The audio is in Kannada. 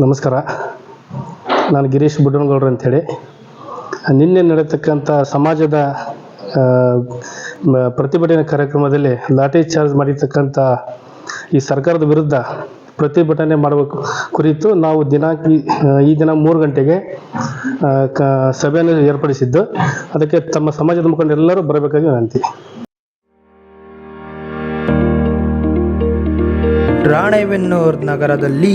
ನಮಸ್ಕಾರ. ನಾನು ಗಿರೀಶ್ ಬುಡ್ಡನಗೌಡ್ರು ಅಂಥೇಳಿ. ನಿನ್ನೆ ನಡೆತಕ್ಕಂಥ ಸಮಾಜದ ಪ್ರತಿಭಟನೆ ಕಾರ್ಯಕ್ರಮದಲ್ಲಿ ಲಾಠಿ ಚಾರ್ಜ್ ಮಾಡಿರ್ತಕ್ಕಂಥ ಈ ಸರ್ಕಾರದ ವಿರುದ್ಧ ಪ್ರತಿಭಟನೆ ಮಾಡಬೇಕು ಕುರಿತು ನಾವು ದಿನಾಂಕ ಈ- ದಿನ ಮೂರು ಗಂಟೆಗೆ ಸಭೆಯನ್ನು ಏರ್ಪಡಿಸಿದ್ದು, ಅದಕ್ಕೆ ತಮ್ಮ ಸಮಾಜದ ಮುಖಂಡರೆಲ್ಲರೂ ಬರಬೇಕಾಗಿ ವಿನಂತಿ ರಾಣೆಬೆನ್ನೂರು ನಗರದಲ್ಲಿ